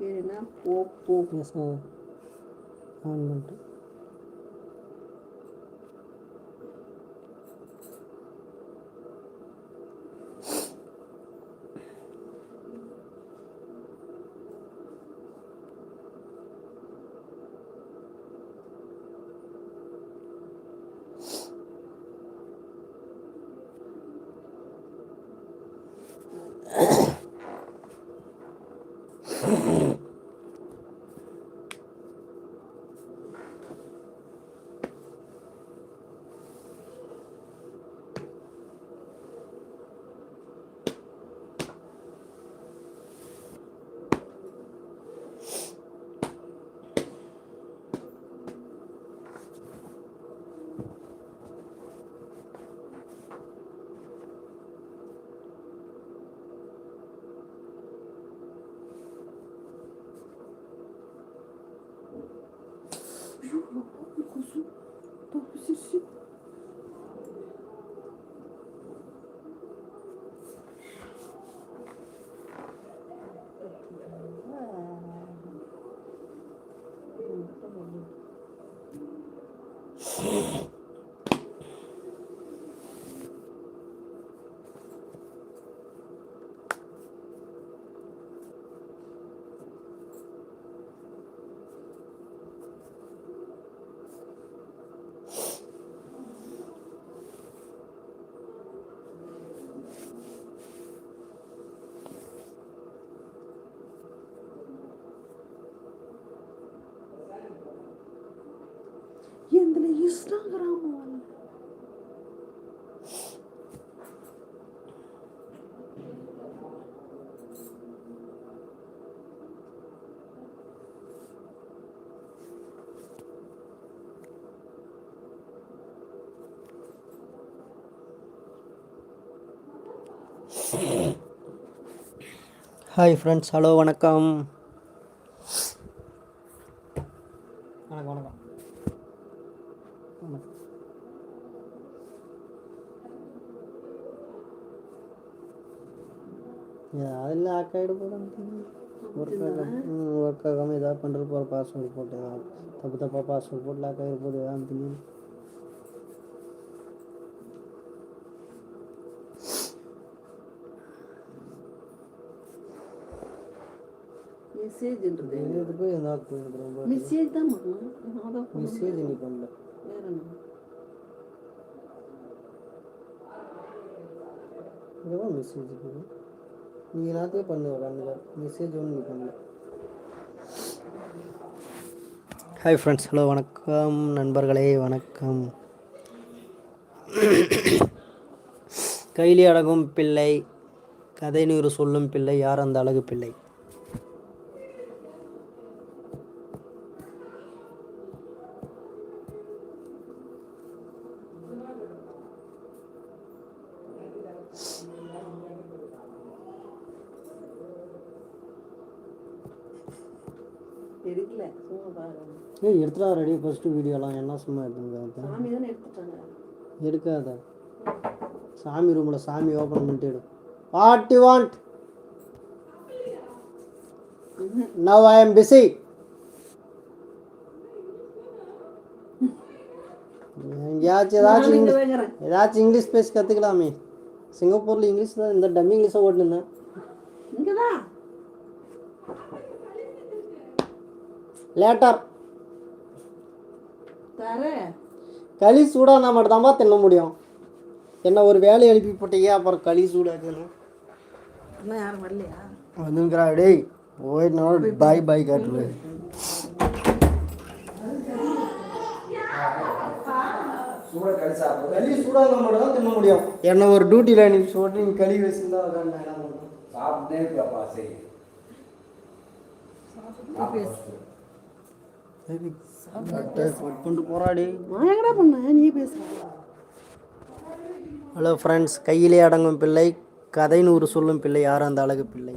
பேர் என்ன? போப்போ எஸ் ஆன் பண்ணிட்டு Instagram on. Hi friends hello வணக்கம் ஒர்க் ஆகாமல் ஏதாவது பண்ணுறது போகிற பாஸ்வேர்டு போட்டு ஏதாவது தப்பு தப்பாக பாஸ்வேர்டு போட்டு லாக் ஆகிட போது ஏதாவது தெரியும் மெசேஜ்ன்றது இது போய் ஏதாவது போயிருக்கிறோம் மெசேஜ் தான் பண்ணணும் அதான் பண்ணணும். மெசேஜ் இன்னைக்கு பண்ணல வேற என்ன இதுதான் மெசேஜ் இருக்குது நீ எல்லாத்தையும் பண்ணு கண்ணில் மெசேஜ் ஒன்று நீ பண்ணல ஹாய் ஃப்ரெண்ட்ஸ் ஹலோ வணக்கம். நண்பர்களே வணக்கம். கைலி அடங்கும் பிள்ளை கதை நூறு சொல்லும் பிள்ளை யார் அந்த அழகு பிள்ளை? எடுக்கல சும்மா பாருங்க. ஏய் எடுத்துடா ரெடி ஃபஸ்ட்டு வீடியோலாம். என்ன சும்மா எடுத்துங்க சாமி தானே எடுத்துட்டாங்க. எடுக்காத. சாமி ரூமில் சாமி ஓப்பன் பண்ணிட்டு எடு what you want now I am busy எங்கேயாச்சும் ஏதாச்சும் இங்க இங்கிலீஷ் ஏதாச்சும் இங்கிலீஷ் பேச கற்றுக்கலாமே சிங்கப்பூரில் இங்கிலீஷ் தான் இந்த டம்மி இங்கிலீஷை ஓட்டுனேன் லேட்டர் தர. களி சூடானா மட்டும்தான்ப்பா தின்ன முடியும். என்ன ஒரு வேலை எழுப்பி போட்டீங்க அப்புறம் களி சூடாக்கணும் இன்னும் யாரும் வரலையா? வந்துங்கிறா டேய் போய் நான் பாய் பாய். காட்டுவேன் களி சூடாக மட்டும் தான் தின்ன முடியும். என்ன ஒரு டியூட்டியில் நீ சொல்லிட்டு நீ களி வச்சுருந்தா உட்காந்து சாப்பிட்டே இருக்கப்பா சரி. கொண்டு போராடி நான் எங்கடா பண்ணேன் நீ பேச ஹலோ ஃப்ரெண்ட்ஸ் கையிலே அடங்கும் பிள்ளை கதை நூறு சொல்லும் பிள்ளை யார் அந்த அழகு பிள்ளை?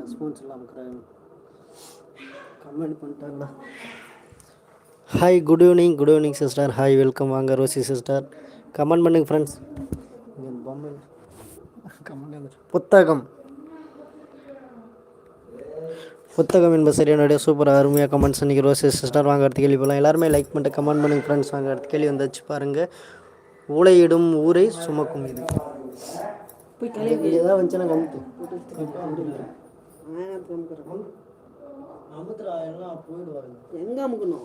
ரெஸ்பான்ஸ் இல்லாமல் கமெண்ட் பண்ணிட்டாங்களா hi good evening good evening sister hi welcome வாங்க ரோசி சிஸ்டர் கமெண்ட் பண்ணுங்க ஃப்ரெண்ட்ஸ் புத்தகம். புத்தகம் என்பது சரியானுடைய சூப்பர் அருமையாக கமெண்ட்ஸ் இன்றைக்கி ரோசி சிஸ்டர் வாங்க கேள்வி போகலாம் எல்லாருமே லைக் பண்ணிட்டு கமெண்ட் பண்ணுங்க ஃப்ரெண்ட்ஸ் வாங்க கேள்வி வந்தாச்சு பாருங்கள் ஊழையிடும் ஊரை சுமக்கும் இது. போய் கழுவி ஏதாவது வந்துச்சுன்னா கமுத்து அமுத்துறா எல்லாம் போயிடுவாங்க எங்கே அமுக்கணும்?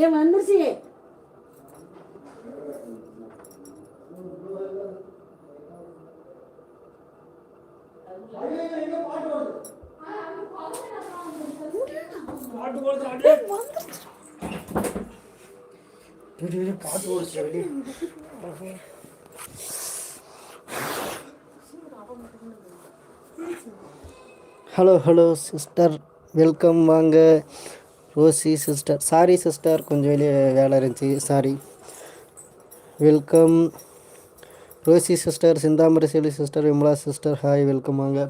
ஏ வந்துருச்சு. பாட்டு ஓடிச்சு வெளியே. Hello hello sister. வெல்கம் வாங்க. Rosy sister. சாரி சிஸ்டர் கொஞ்சம் வெளியே வேலை இருந்துச்சு. Sorry welcome Rosy sister Sinthamarai Selvi sister Vimala sister hi welcome வாங்க.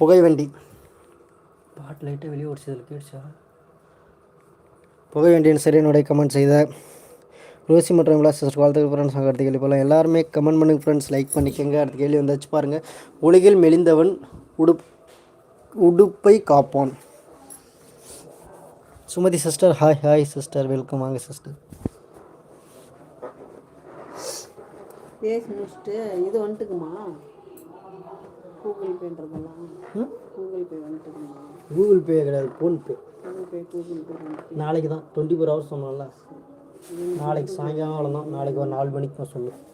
புகை வண்டி. பாட்டு லைட்டாக வெளியே ஓடிச்சதில் கேட்டுச்சா? புகை வண்டியின் சரியானுடைய கமெண்ட் செய்த. ரோசி மற்றும் விமலா சிஸ்டர் வாழ்த்துக்கள் ஃப்ரெண்ட்ஸ் அடுத்த கேள்வி போகலாம் எல்லாருமே கமெண்ட் பண்ணுங்க ஃப்ரெண்ட்ஸ் லைக் பண்ணிக்கோங்க. அடுத்த கேள்வி வந்தாச்சு பாருங்கள் உலகில் மெலிந்தவன் உடுப் உடுப்பை காப்பான். Sumathi sister hi hi sister welcome வாங்க சிஸ்டர் பேசி முடிச்சுட்டு இது வந்துட்டுக்குமா? கூகுள் பேன்றதெல்லாம் கூகுள் பே வந்துட்டுக்குமா? கூகுள் பே கிடையாது PhonePe Google Pay Google Pay வந்துட்டு. நாளைக்கு தான் டுவெண்ட்டி ஃபோர் ஹவர்ஸ் சொன்னோம்ல நாளைக்கு சாயங்காலம் தான் நாளைக்கு ஒரு நாலு மணிக்கு தான் சொல்லுவேன்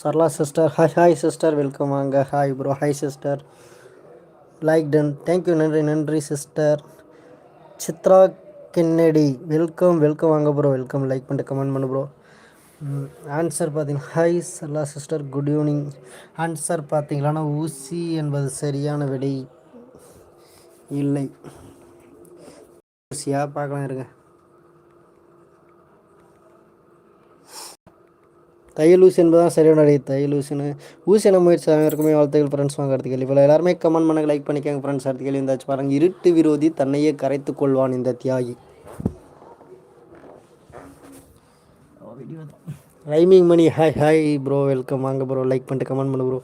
Sarala sister hi hi sister welcome வாங்க. Hi bro hi sister like done thank you நன்றி நன்றி sister Chitra Kennedy. Welcome welcome வாங்க ப்ரோ வெல்கம் லைக் பண்ணிட்டு கமெண்ட் பண்ணு ப்ரோ ஆன்சர் பார்த்தீங்கன்னா ஹாய் சல்லா சிஸ்டர் குட் ஈவினிங் ஆன்சர் பார்த்தீங்களான்னா ஊசி என்பது சரியான விடை இல்லை. ஊசியாக பார்க்கலாம் இருங்க. தையல் ஊசி என்பதான் சரியான விடை தையல் ஊசின்னு ஊசி என்ன முயற்சி அனைவருக்குமே வாழ்த்துக்கள் ஃப்ரெண்ட்ஸ் வாங்க அடுத்த கேள்வி. போல எல்லாருமே கமெண்ட் பண்ண லைக் பண்ணிக்கோங்க ஃப்ரெண்ட்ஸ் அடுத்த கேள்வி இருந்தாச்சு பாருங்க. இருட்டு விரோதி தன்னையே கரைத்து கொள்வான் இந்த தியாகி. Raiming Mani hi hi bro welcome வாங்க ப்ரோ லைக் பண்ணிட்டு கமெண்ட் பண்ணு bro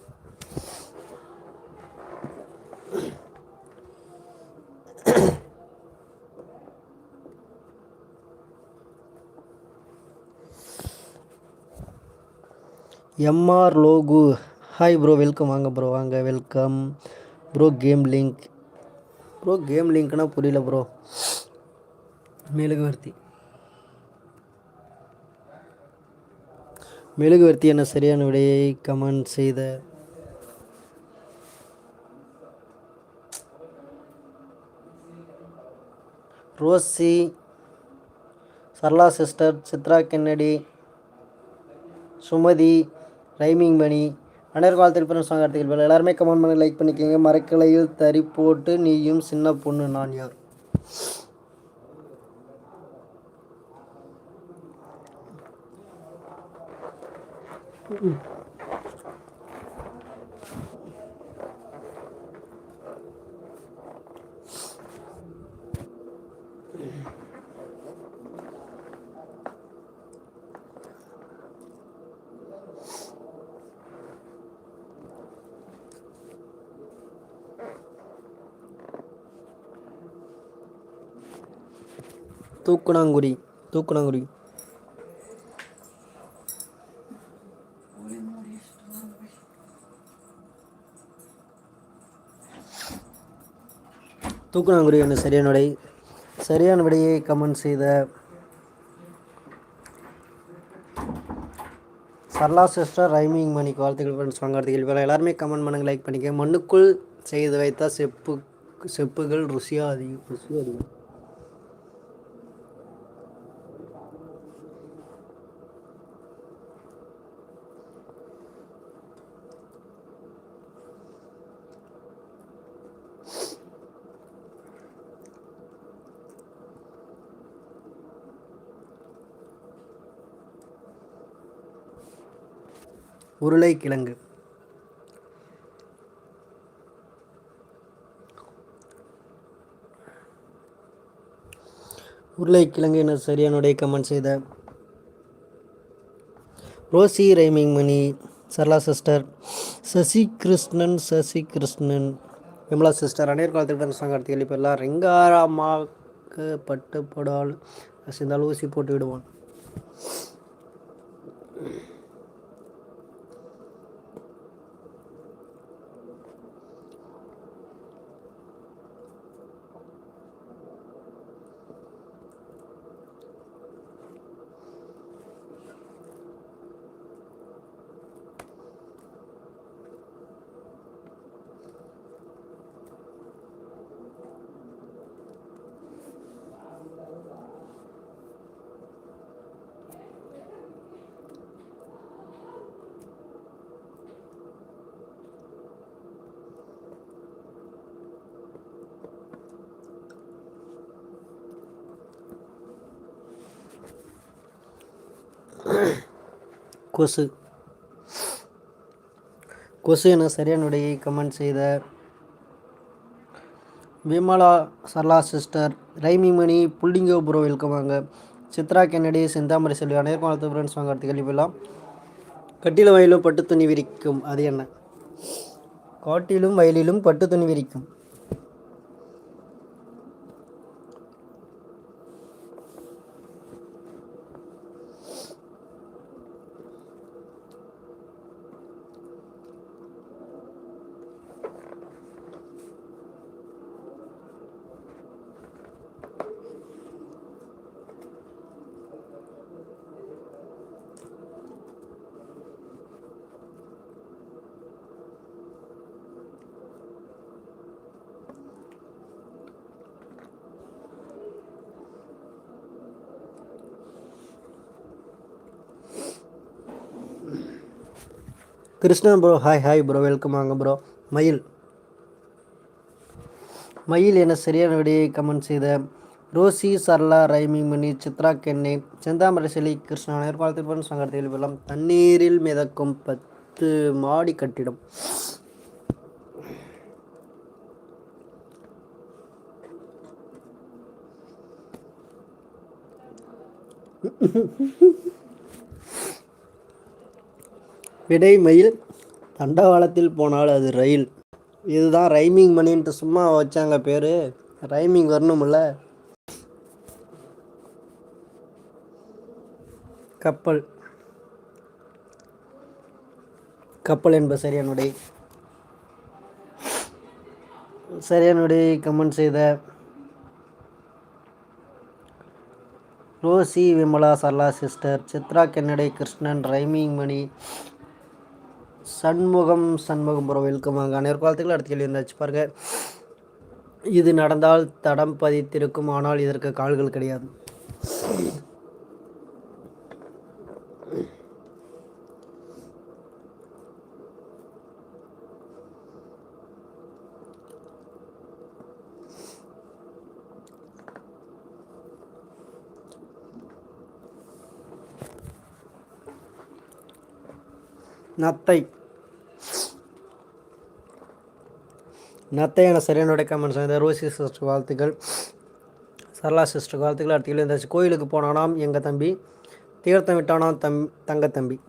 MR Logu hi bro welcome வாங்க ப்ரோ வாங்க welcome bro game link bro game லிங்க்னா புரியல ப்ரோ மெழுகுவர்த்தி. மெழுகுவர்த்தி என்ன சரியான விடையை கமெண்ட் செய்த? Rosy Sarala sister Chitra Kennedy Sumathi Raiming Mani அனைவருக்கும் வாழ்த்து சாங் எடுத்துக்கிட்டு எல்லாருமே கமெண்ட் பண்ணி லைக் பண்ணிக்கோங்க. மரக்கலையில் தறி போட்டு நீயும் சின்ன பொண்ணு நான் யார்? தூக்குனாங்குடி தூக்குனாங்குடி. தூக்குனாங்குடி என்ன சரியான விடை? சரியான விடையை கமெண்ட் செய்த சரளா சிஸ்டர் ரைமிங் மணிக்கு வாழ்த்துக்கள் ஃப்ரெண்ட்ஸ் வாங்க எல்லாருமே கமெண்ட் பண்ணுங்க லைக் பண்ணிக்க. மண்ணுக்குள் செய்து வைத்தால் செப்பு செப்புகள் ருசியாக அதிகம் ருசியாக அதிகம். உருளைக்கிழங்கு. உருளைக்கிழங்கு என சரியானுடைய கமெண்ட் செய்த? Rosy Raiming Mani Sarala sister Sasi Krishnan Sasi Krishnan Vimala sister அநேர் காலத்துக்கு சங்கடத்தில் இப்போ எல்லாம் ரெங்காரமாக்கப்பட்டுப்படால் ஊசி போட்டு விடுவான். கொசு. கொசு என சரியான விடையை கமெண்ட் செய்த விமலா சர்லா சிஸ்டர். ரைமி மணி புள்ளிங்கோ ப்ரோ வெல்கம் வாங்க. சித்ரா கென்னடி செந்தாமரை செல்வி அனைவருக்கும் வாழ்த்து ஃப்ரெண்ட்ஸ் வாங்க அடுத்த கழிப்பெல்லாம் கட்டில வயலிலும் பட்டு துணி விரிக்கும். அது என்ன? காட்டிலும் வயலிலும் பட்டு துணி விரிக்கும். Krishnan bro hi hi bro welcome வாங்க ப்ரோ மயில். மயில் என சரியான விடையை கமெண்ட் செய்த ரோசி சரளா ரைமி மணி சித்ரா கென்னை செந்தாமரை சிலை கிருஷ்ணா ஏற்பாடு சங்கத்தில் வெள்ளம் தண்ணீரில் மிதக்கும் பத்து மாடி கட்டிடம். விடை மயில் தண்டவாளத்தில் போனால் அது ரயில். இதுதான் ரைமிங் மணின்ட்டு சும்மா வச்சாங்க பேர். ரைமிங் வரணும்ல கப்பல். கப்பல் என்பது சரியான விடை. சரியான விடை கமெண்ட் செய்த Rosy Vimala Sarala sister. Chitra Kennedy Krishnan Raiming Mani. Shanmugam Shanmugam புறம் வெல்கம். அங்கே அனைவர் காலத்துக்கு அடுத்த கேள்வி இருந்தாச்சு பாருங்கள் இது நடந்தால் தடம் பதித்திருக்கும் ஆனால் இதற்கு கால்கள் கிடையாது. நத்தை. நத்தையான என கமெண்ட்ஸ் இந்த ரோசி சிஸ்டர் வாழ்த்துக்கள். சரளா சிஸ்டர் வாழ்த்துக்கள். அடுத்த கேள்வி இருந்தாச்சு கோயிலுக்கு போனானாம் எங்கள் தம்பி? தீர்த்தம் விட்டானாம் தம் தங்க தம்பி.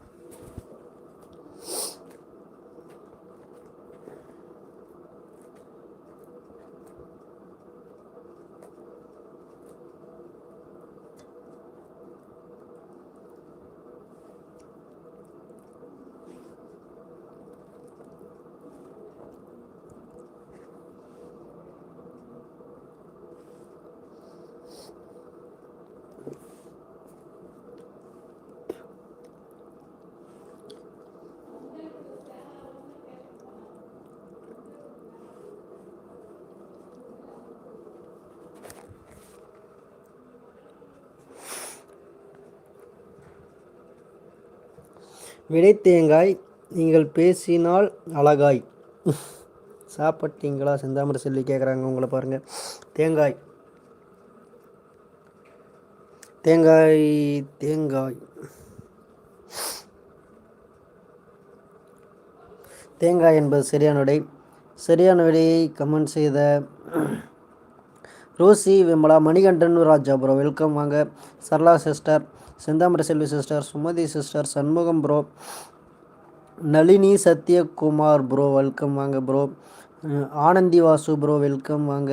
விடை தேங்காய் நீங்கள் பேசினால் அழகாய். சாப்பிட்டீங்களா? செந்தாமரை செல்வி கேட்குறாங்க உங்களை பாருங்கள் தேங்காய். தேங்காய் தேங்காய். தேங்காய் என்பது சரியான விடை. சரியான விடையை கமெண்ட் செய்த Rosy Vimala Manikandan Raja bro welcome வாங்க. Sarala sister Senthamarai Selvi sister Sumathi sister Shanmugam bro Nalini Sathyakumar bro welcome வாங்க bro Anandhi Vasu bro welcome வாங்க.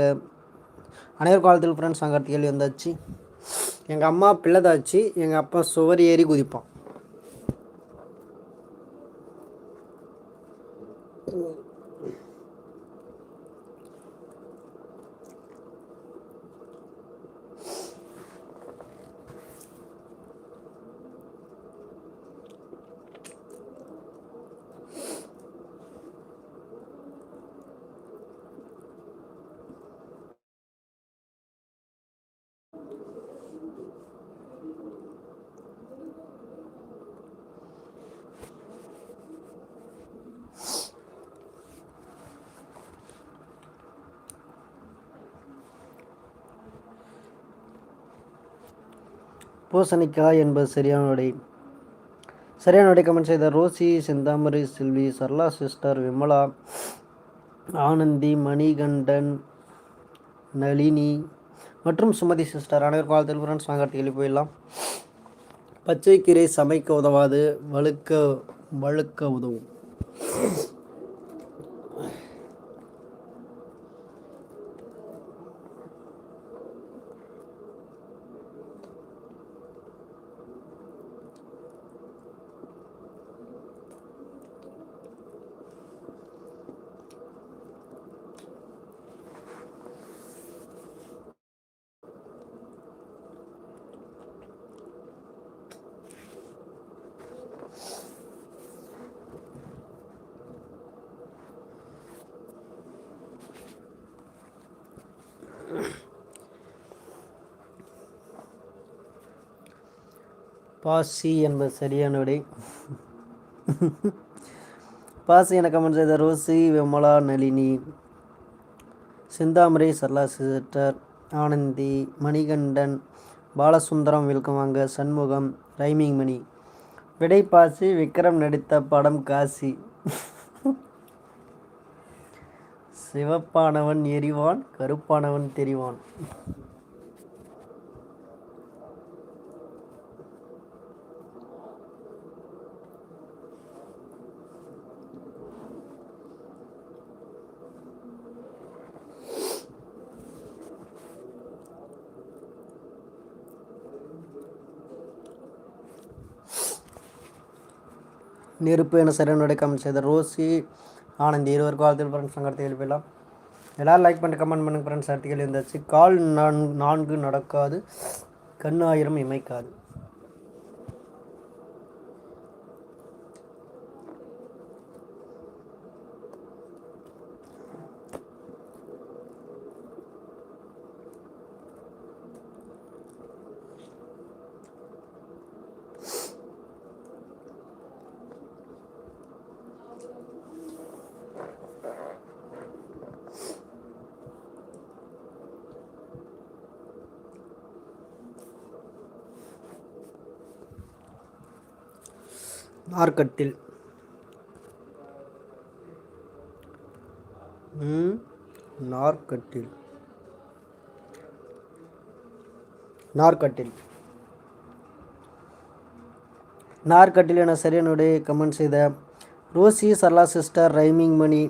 அனைவர் காலத்தில் ஃப்ரெண்ட்ஸ் அங்கே கேள்வி வந்தாச்சு. எங்கள் அம்மா பிள்ளைதாச்சு எங்கள் அப்பா சுவர் ஏறி குதிப்பான். பூசணிக்காய் என்பது சரியான விடை. சரியான விடை கமெண்ட் செய்த ரோசி செந்தாமரை செல்வி சரளா சிஸ்டர் விமலா ஆனந்தி மணிகண்டன் நளினி மற்றும் சுமதி சிஸ்டர். அனைவருக்கும் காலத்தில் ஃப்ரெண்ட்ஸ் வாங்க கேள்வி போயிடலாம். பச்சைக்கீரை சமைக்க உதவாது வழுக்க வழுக்க உதவும். பாசி என்பது சரியான விடை. பாசி என கமெண்ட் செய்த ரோசி விமலா நளினி சிந்தாமரை சர்லா சிஸ்டர் ஆனந்தி மணிகண்டன் பாலசுந்தரம் வில்கமாங்க வாங்க சண்முகம் ரைமிங் மணி. விடை பாசி விக்ரம் நடித்த படம் காசி. சிவப்பானவன் எரிவான் கருப்பானவன் தெரிவான். நெருப்பு என சரியான கமெண்ட் செய்த ரோசி ஆனந்தி இருவர் காலத்தில் ஃப்ரெண்ட்ஸ் சங்கத்தை எழுப்பிடலாம். எல்லோரும் லைக் பண்ணி கமெண்ட் பண்ணுங்க ஃப்ரெண்ட்ஸ் ஆர்டிகல் இருந்தாச்சு கால் நான் நான்கு நடக்காது கண் ஆயிரம் இமைக்காது. நார்க்கட்டில் ம், நார்க்கட்டில் நார்க்கட்டில் நார்க்கட்டில் என சரியனுடைய கமெண்ட் செய்த Rosy Sarala sister Raiming Mani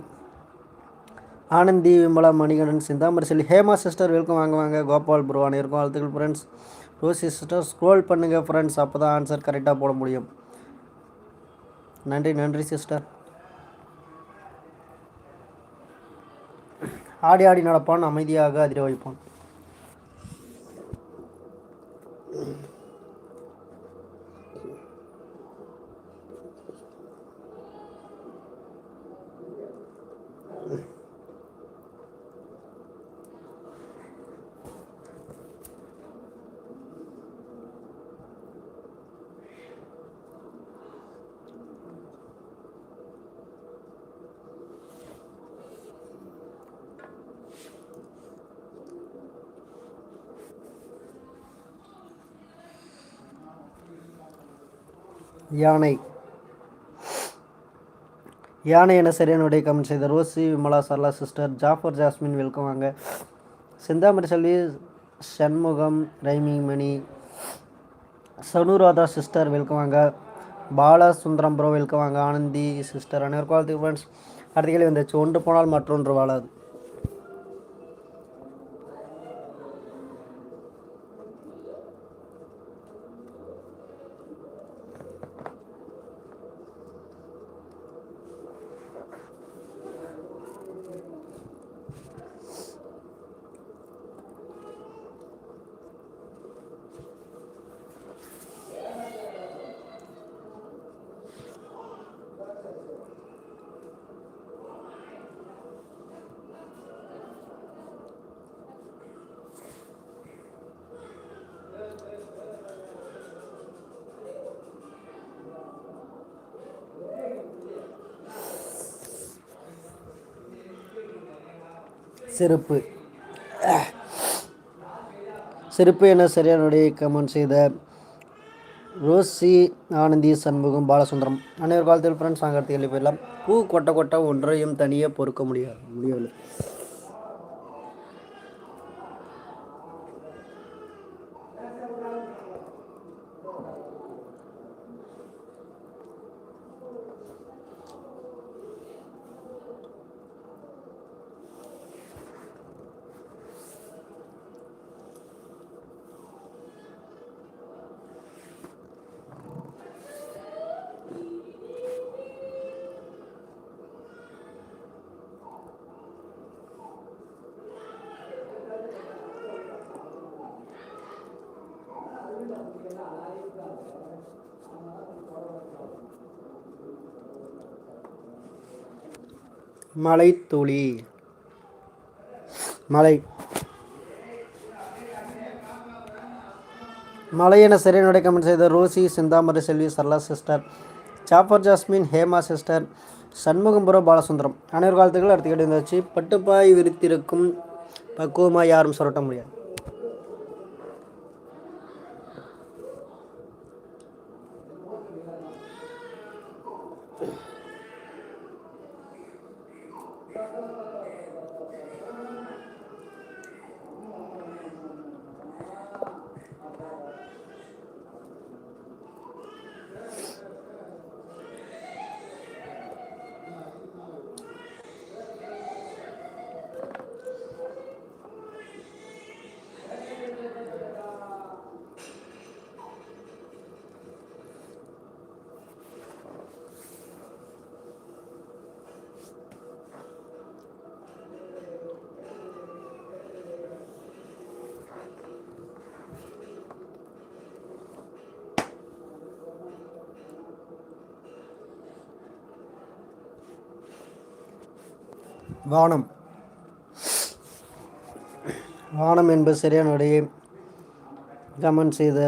Anandhi Vimala Manikandan Sinthamari Selvi Hema sister welcome வாங்க வாங்க கோபால் புருவானி இருக்கும் வாழ்த்துக்கள் ஃப்ரெண்ட்ஸ் ரோசி சிஸ்டர் ஸ்க்ரோல் பண்ணுங்கள் ஃப்ரெண்ட்ஸ் அப்போ தான் ஆன்சர் கரெக்டாக போட முடியும். நன்றி நன்றி சிஸ்டர் ஆடி ஆடி நடப்பான் அமைதியாக அதிர வைப்பான். யானை. யானை என சரியானுடைய கமெண்ட் செய்த Rosy Vimala Sarla sister Jafar Jasmine welcome வாங்க. Senthamarai Selvi Shanmugam rhyming Mani சனுராதா sister welcome வாங்க. பாலா சுந்தரம் ப்ரோ வெல்கம் வாங்க. ஆனந்தி சிஸ்டர் அனைவருக்கும் வாழ்த்து ஃப்ரெண்ட்ஸ் அடுத்த கேள்வி வந்துச்சு. ஒன்று போனால் மற்றொன்று வாழாது. செருப்பு. செருப்பு என சரியானுடைய கமெண்ட் செய்த ரோசி ஆனந்தி சண்முகம் பாலசுந்தரம். அனைவர் காலத்தில் ஃப்ரெண்ட்ஸ் நாங்கள் அடுத்த போயிடலாம். பூ கொட்ட கொட்ட ஒன்றையும் தனியாக பொறுக்க முடியாது. முடியவில்லை. மலைத்துளி. மலை. மலை என சரியானுடைய கமெண்ட் செய்த Rosy Senthamarai Selvi Sarala sister Jafar Jasmine Hema sister Shanmugapuram Balasundaram. அனைவர் காலத்துக்குள்ள அடுத்த கேட்டு இருந்தாச்சு பட்டுப்பாய் விரித்திருக்கும் பக்குவமாக யாரும் சுரட்ட முடியாது. வானம். வானம் என்பது சரியான விடையை கமெண்ட் செய்த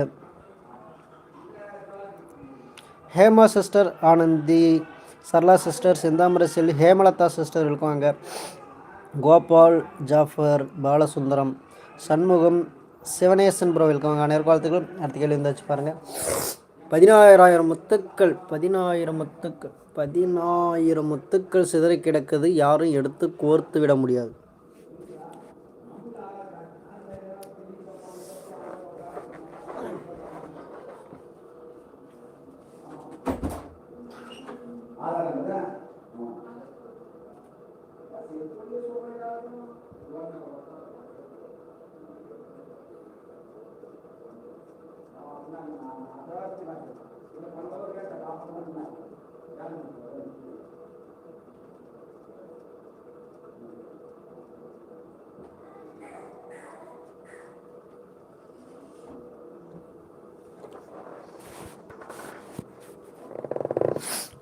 Hema sister Anandhi Sarla sister Senthamarai Selvi Hemalatha sister இருக்குவாங்க Gopal Jafar Balasundaram Shanmugam Sivanesan bro இருக்காங்க. நேர்காலத்துக்கு அடுத்த கேள்வி இருந்தாச்சு பாருங்கள் பதினாயிரம் முத்துக்கள் பதினாயிரம் முத்துக்கள் பதினாயிரம் முத்துக்கள் சிதறி கிடக்குது. யாரும் எடுத்து கோர்த்து விட முடியாது.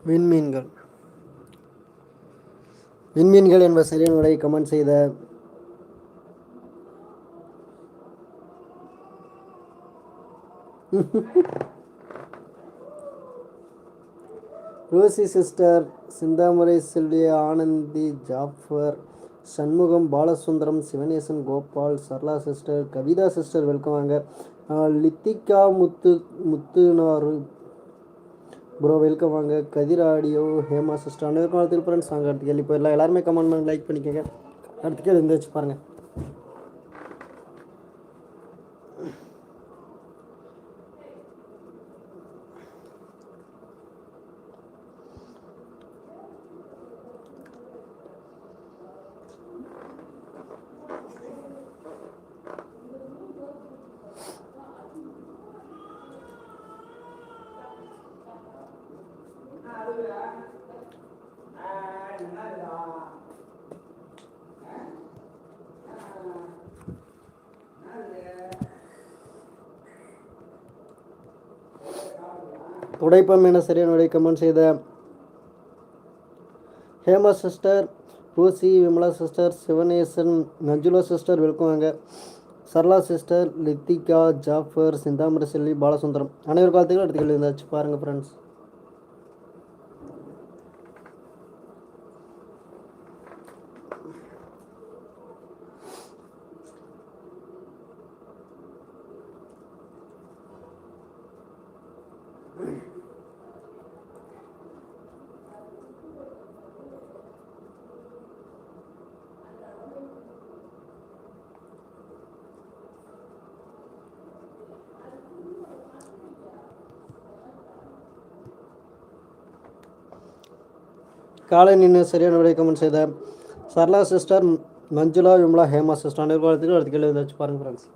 விண்மீன்கள். விண்மீன்கள் என்ப சரியான கமெண்ட் செய்த Rosy sister Sinthamarai Selvi Anandhi Jafar Shanmugam Balasundaram Sivanesan Gopal Sarala sister Kavitha sister welcome வாங்க. லித்திகா முத்து முத்துனாரு. ப்ரோ வெல்கம் வாங்க. கதிர் ஆடியோ ஹேமா சிஸ்டர் அனைவருக்கும் திருப்பரன் சாங் அடுத்து கேள்வி போயிடலாம். எல்லாருமே கமெண்ட் பண்ணி லைக் பண்ணிக்கோங்க. அடுத்து கேள்வி இந்த வச்சு பாருங்கள் உடைப்பம் என சரியான விடை கமெண்ட் செய்த ஹேமா சிஸ்டர் பூசி விமலா சிஸ்டர் சிவனேசன் நஜுலா சிஸ்டர் வெல்கம்வாங்க சரளா சிஸ்டர் லித்திகா ஜாஃபர் சிந்தாமர செல்வி பாலசுந்தரம். அனைவரும் காலத்துக்கும் அடுத்த இருந்தாச்சு பாருங்கள் ஃப்ரெண்ட்ஸ் காலை நின்று சரியான விடை கமெண்ட் செய்த சரளா சிஸ்டர் மஞ்சுளா விமலா ஹேமா சிஸ்டர் அனைவரும் வாழ்த்துக்கள் அடுத்த கேள்வி இருந்தாச்சு பாருங்கள் ஃப்ரெண்ட்ஸ்